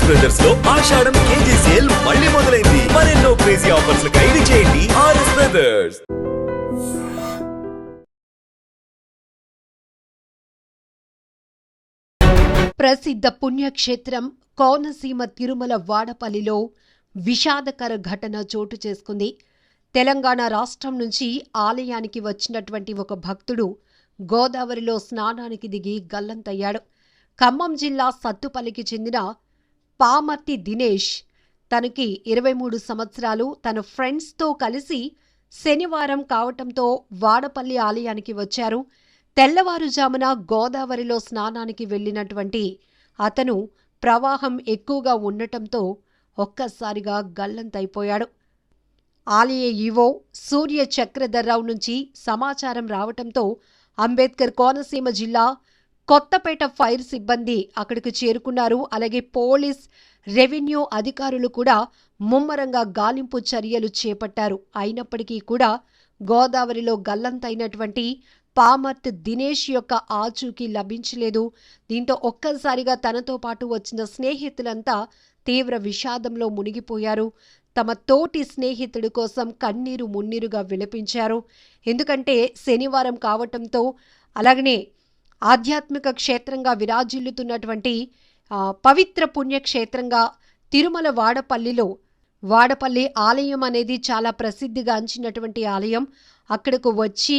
RS బ్రదర్స్లో ఆషాఢం KG sale మళ్ళీ మొదలైంది. మరెన్నో క్రేజీ ఆఫర్స్ ఖైదీ చేయండి ఆర్ఎస్ బ్రదర్స్ ప్రసిద్ధ పుణ్యక్షేత్రం కోనసీమ తిరుమల వాడపల్లిలో విషాదకర ఘటన చోటు చేసుకుంది. తెలంగాణ రాష్ట్రం నుంచి ఆలయానికి వచ్చినటువంటి ఒక భక్తుడు గోదావరిలో స్నానానికి దిగి గల్లంతయ్యాడు. ఖమ్మం జిల్లా సత్తుపల్లికి చెందిన పామర్తి దినేష్. తనకి ఇరవై మూడు సంవత్సరాలు. తన ఫ్రెండ్స్తో కలిసి శనివారం కావటంతో వాడపల్లి ఆలయానికి వచ్చారు. తెల్లవారుజామున గోదావరిలో స్నానానికి వెళ్ళినటువంటి అతను ప్రవాహం ఎక్కువగా ఉండటంతో ఒక్కసారిగా గల్లంతైపోయాడు. ఆలయ ఈవో సూర్య చక్రధర్రావు నుంచి సమాచారం రావటంతో అంబేద్కర్ కోనసీమ జిల్లా కొత్తపేట ఫైర్ సిబ్బంది అక్కడికి చేరుకున్నారు. అలాగే పోలీస్ రెవెన్యూ అధికారులు కూడా ముమ్మరంగా గాలింపు చర్యలు చేపట్టారు. అయినప్పటికీ కూడా గోదావరిలో గల్లంతైనటువంటి పామర్త్ దినేష్ యొక్క ఆచూకీ లభించలేదు. దీంతో ఒక్కసారిగా తనతో పాటు వచ్చిన స్నేహితులంతా తీవ్ర విషాదంలో మునిగిపోయారు. తమ తోటి స్నేహితుడి కోసం కన్నీరు మున్నీరుగా విలపించారు. ఎందుకంటే శనివారం కావటంతో అలాగనే ఆధ్యాత్మిక క్షేత్రంగా విరాజిల్లుతున్నటువంటి పవిత్ర పుణ్యక్షేత్రంగా తిరుమల వాడపల్లిలో వాడపల్లి ఆలయం అనేది చాలా ప్రసిద్ధిగాంచినటువంటి ఆలయం. అక్కడకు వచ్చి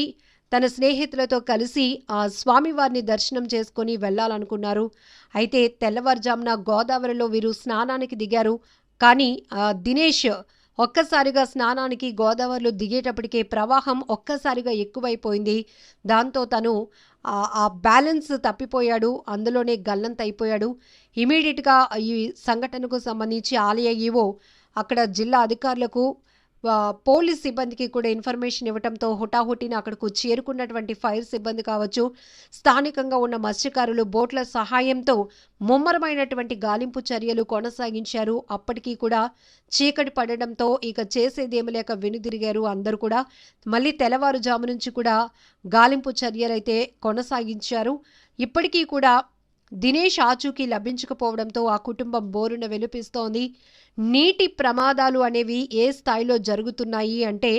తన స్నేహితులతో కలిసి ఆ స్వామివారిని దర్శనం చేసుకొని వెళ్ళాలనుకున్నారు. అయితే తెల్లవారుజామున గోదావరిలో వీరు స్నానానికి దిగారు. కానీ దినేష్ ఒక్కసారిగా స్నానానికి గోదావరిలో దిగేటప్పటికే ప్రవాహం ఒక్కసారిగా ఎక్కువైపోయింది. దాంతో తను ఆ- బ్యాలెన్స్ తప్పిపోయాడు అందులోనే గల్లంత అయిపోయాడు. ఇమీడియట్గా ఈ సంఘటనకు సంబంధించి ఆలయ ఈవో అక్కడ జిల్లా అధికారులకు పోలీస్ సిబ్బందికి కూడా ఇన్ఫర్మేషన్ ఇవ్వడంతో హుటాహుటిన అక్కడకు చేరుకున్నటువంటి ఫైర్ సిబ్బంది కావచ్చు స్థానికంగా ఉన్న మత్స్యకారులు బోట్ల సహాయంతో ముమ్మరమైనటువంటి గాలింపు చర్యలు కొనసాగించారు. అప్పటికీ కూడా చీకటి పడడంతో ఇక చేసేదేమి లేక వెనుదిరిగారు అందరూ కూడా. మళ్ళీ తెల్లవారుజాము నుంచి కూడా గాలింపు చర్యలైతే కొనసాగించారు. ఇప్పటికీ కూడా దినేష్ ఆచూకీ లభించకపోవడంతో ఆ కుటుంబం బోరున వెలుపిస్తోంది. నీటి ప్రమాదాలు అనేవి ఏ స్థాయిలో జరుగుతున్నాయి అంటే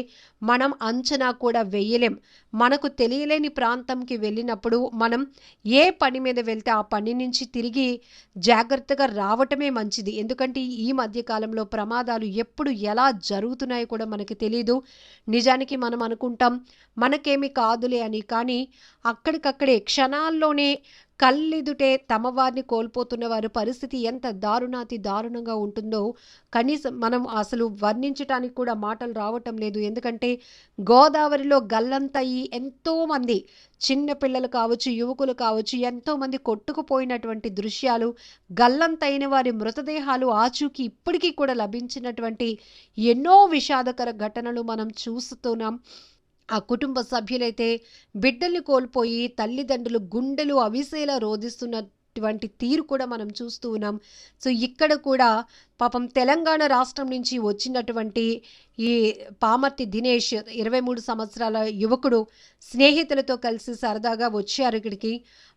మనం అంచనా కూడా వెయ్యలేం. మనకు తెలియలేని ప్రాంతంకి వెళ్ళినప్పుడు మనం ఏ పని మీద వెళ్తే ఆ పని నుంచి తిరిగి జాగ్రత్తగా రావటమే మంచిది. ఎందుకంటే ఈ మధ్య కాలంలో ప్రమాదాలు ఎప్పుడు ఎలా జరుగుతున్నాయో కూడా మనకి తెలియదు నిజానికి మనం అనుకుంటాం మనకేమి కాదులే అని. కానీ అక్కడికక్కడే క్షణాల్లోనే కళ్ళెదుటే తమ వారిని కోల్పోతున్న వారి పరిస్థితి ఎంత దారుణాతి దారుణంగా ఉంటుందో కనీసం మనం అసలు వర్ణించటానికి కూడా మాటలు రావటం లేదు. ఎందుకంటే గోదావరిలో గల్లంతయి ఎంతోమంది చిన్నపిల్లలు కావచ్చు యువకులు కావచ్చు ఎంతోమంది కొట్టుకుపోయినటువంటి దృశ్యాలు గల్లంతైన వారి మృతదేహాలు ఆచూకీ ఇప్పటికీ కూడా లభించినటువంటి ఎన్నో విషాదకర ఘటనలు మనం చూస్తున్నాం. ఆ కుటుంబ సభ్యులైతే బిడ్డల్ని కోల్పోయి తల్లిదండ్రులు గుండెలు అవిసేలా వంటి తీరు కూడా మనం చూస్తూ ఉన్నాం. సో ఇక్కడ కూడా పాపం తెలంగాణ రాష్ట్రం నుంచి వచ్చినటువంటి ఈ పామర్తి దినేష్ ఇరవై మూడు సంవత్సరాల యువకుడు స్నేహితులతో కలిసి సరదాగా వచ్చారు ఇక్కడికి.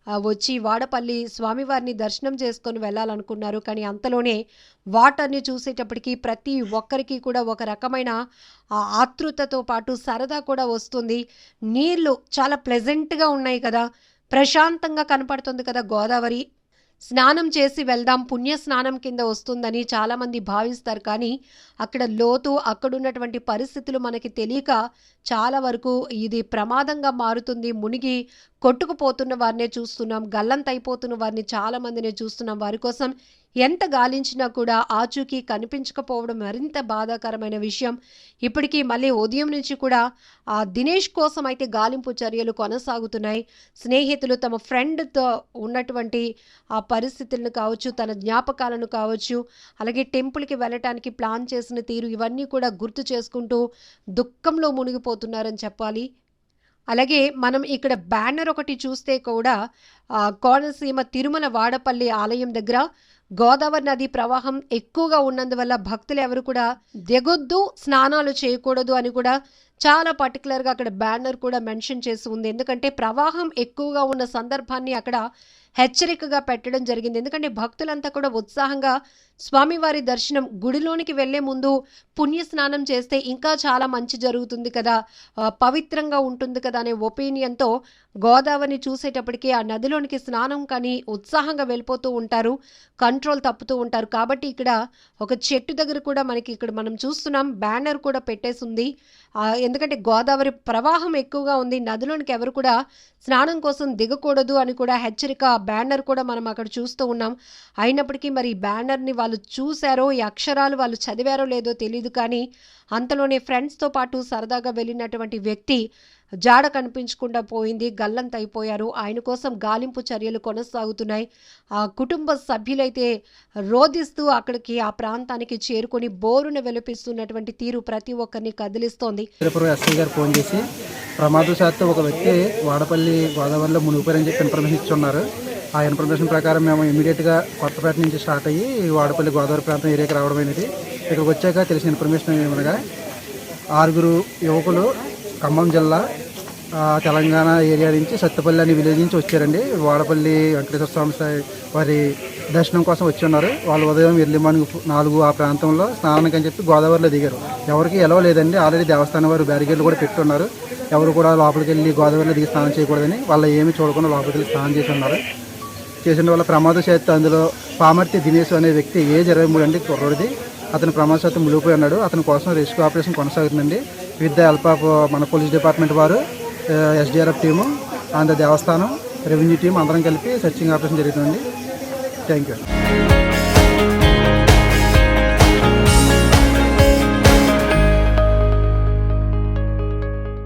వచ్చి వాడపల్లి స్వామివారిని దర్శనం చేసుకొని వెళ్ళాలనుకున్నారు. కానీ అంతలోనే వాటర్ని చూసేటప్పటికి ప్రతి ఒక్కరికి కూడా ఒక రకమైన ఆ ఆతృతతో పాటు సరదా కూడా వస్తుంది. నీళ్ళు చాలా ప్లెజెంట్గా ఉన్నాయి కదా. ప్రశాంతంగా కనపడుతుంది కదా గోదావరి. స్నానం చేసి వెళ్దాం పుణ్య స్నానం కింద వస్తుందని చాలామంది భావిస్తారు. కానీ అక్కడ లోతు అక్కడున్నటువంటి పరిస్థితులు మనకి తెలియక చాలా వరకు ఇది ప్రమాదంగా మారుతుంది. మునిగి కొట్టుకుపోతున్న వారినే చూస్తున్నాం గల్లంతైపోతున్న వారిని చాలామందినే చూస్తున్నాం. వారి కోసం ఎంత గాలించినా కూడా ఆచూకీ కనిపించకపోవడం మరింత బాధాకరమైన విషయం. ఇప్పటికీ మళ్ళీ ఉదయం నుంచి కూడా ఆ దినేష్ కోసం అయితే గాలింపు చర్యలు కొనసాగుతున్నాయి. స్నేహితులు తమ ఫ్రెండ్తో ఉన్నటువంటి ఆ పరిస్థితులను కావచ్చు తన జ్ఞాపకాలను కావచ్చు అలాగే టెంపుల్కి వెళ్ళటానికి ప్లాన్ చేసిన తీరు ఇవన్నీ కూడా గుర్తు చేసుకుంటూ దుఃఖంలో మునిగిపోతున్నారని చెప్పాలి. అలాగే మనం ఇక్కడ బ్యానర్ ఒకటి చూస్తే కూడా కోనసీమ తిరుమల వాడపల్లి ఆలయం దగ్గర గోదావరి నది ప్రవాహం ఎక్కువగా ఉన్నందువల్ల భక్తులు ఎవరు కూడా దిగొద్దు స్నానాలు చేయకూడదు అని కూడా చాలా పర్టికులర్గా అక్కడ బ్యానర్ కూడా మెన్షన్ చేసి ఉంది. ఎందుకంటే ప్రవాహం ఎక్కువగా ఉన్న సందర్భాన్ని అక్కడ హెచ్చరికగా పెట్టడం జరిగింది. ఎందుకంటే భక్తులంతా కూడా ఉత్సాహంగా స్వామివారి దర్శనం గుడిలోనికి వెళ్ళే ముందు పుణ్య స్నానం చేస్తే ఇంకా చాలా మంచి జరుగుతుంది కదా. పవిత్రంగా ఉంటుంది కదా అనే ఒపీనియన్తో గోదావరిని చూసేటప్పటికి ఆ నదిలోనికి స్నానం కానీ ఉత్సాహంగా వెళ్ళిపోతూ ఉంటారు. కంట్రోల్ తప్పుతూ ఉంటారు. కాబట్టి ఇక్కడ ఒక చెట్టు దగ్గర కూడా మనకి ఇక్కడ మనం చూస్తున్నాం బ్యానర్ కూడా పెట్టేసి ఉంది ఎందుకంటే గోదావరి ప్రవాహం ఎక్కువగా ఉంది. నదిలోనికి ఎవరు కూడా స్నానం కోసం దిగకూడదు అని కూడా హెచ్చరిక బ్యానర్ కూడా మనం అక్కడ చూస్తూ ఉన్నాం. అయినప్పటికీ మరి ఈ బ్యానర్ని వాళ్ళు చూశారో ఈ అక్షరాలు వాళ్ళు చదివారో లేదో తెలియదు కానీ అంతలోనే ఫ్రెండ్స్తో పాటు సరదాగా వెళ్ళినటువంటి వ్యక్తి జాడ కనిపించకుండా పోయింది గల్లంత అయిపోయారు. ఆయన కోసం గాలింపు చర్యలు కొనసాగుతున్నాయి. ఆ కుటుంబ సభ్యులైతే రోధిస్తూ అక్కడికి ఆ ప్రాంతానికి చేరుకొని బోరును వెలిపిస్తున్నటువంటి తీరు ప్రతి ఒక్కరిని కదిలిస్తోంది. ఎస్ఐ గారు ఫోన్ చేసి ప్రమాదశాత్తు ఒక వ్యక్తి వాడపల్లి గోదావరిలో మునిగిపోయారని చెప్పి ఇన్ఫర్మేషన్ ఇచ్చున్నారు ఆ ఇన్ఫర్మేషన్ ప్రకారం మేము ఇమీడియట్గా కొత్తపేట నుంచి స్టార్ట్ అయ్యి వాడపల్లి గోదావరి ప్రాంతం ఏరియాకి రావడం అనేది ఇక్కడికి వచ్చాక తెలిసిన ఇన్ఫర్మేషన్ ఏమనగా ఆరుగురు యువకులు ఖమ్మం జిల్లా తెలంగాణ ఏరియా నుంచి సత్తుపల్లి అనే విలేజ్ నుంచి వచ్చారండి. వాడపల్లి వెంకటేశ్వర స్వామి సాయి వారి దర్శనం కోసం వచ్చి ఉన్నారు. వాళ్ళు ఉదయం ఎర్లీ మార్నింగ్ నాలుగు ఆ ప్రాంతంలో స్నానానికి అని చెప్పి గోదావరిలో దిగారు. ఎవరికి ఎలవ లేదండి ఆల్రెడీ దేవస్థానం వారు బ్యారికేడ్లు కూడా పెట్టున్నారు. ఎవరు కూడా లోపలికి వెళ్ళి గోదావరిలో దిగి స్నానం చేయకూడదని వాళ్ళు ఏమి చూడకుండా లోపలికి వెళ్ళి స్నానం చేసి ఉన్నారు. చేసిన వల్ల ప్రమాదశాత్తు అందులో పామర్తి దినేష్ అనే వ్యక్తి ఏజ్ ఇరవై మూడు అండి కుర్రోడిది. అతను ప్రమాదశాత్తు ములిగిపోయి ఉన్నాడు. అతని కోసం రెస్క్యూ ఆపరేషన్ కొనసాగుతుందండి. విత్ ద హెల్ప్ ఆఫ్ మన పోలీస్ డిపార్ట్మెంట్ వారు ఎస్డిఆర్ఎఫ్ టీము ఆంధ్ర దేవస్థానం రెవెన్యూ టీం అందరం కలిపి సెర్చింగ్ ఆపరేషన్ జరుగుతుందండి. Thank you.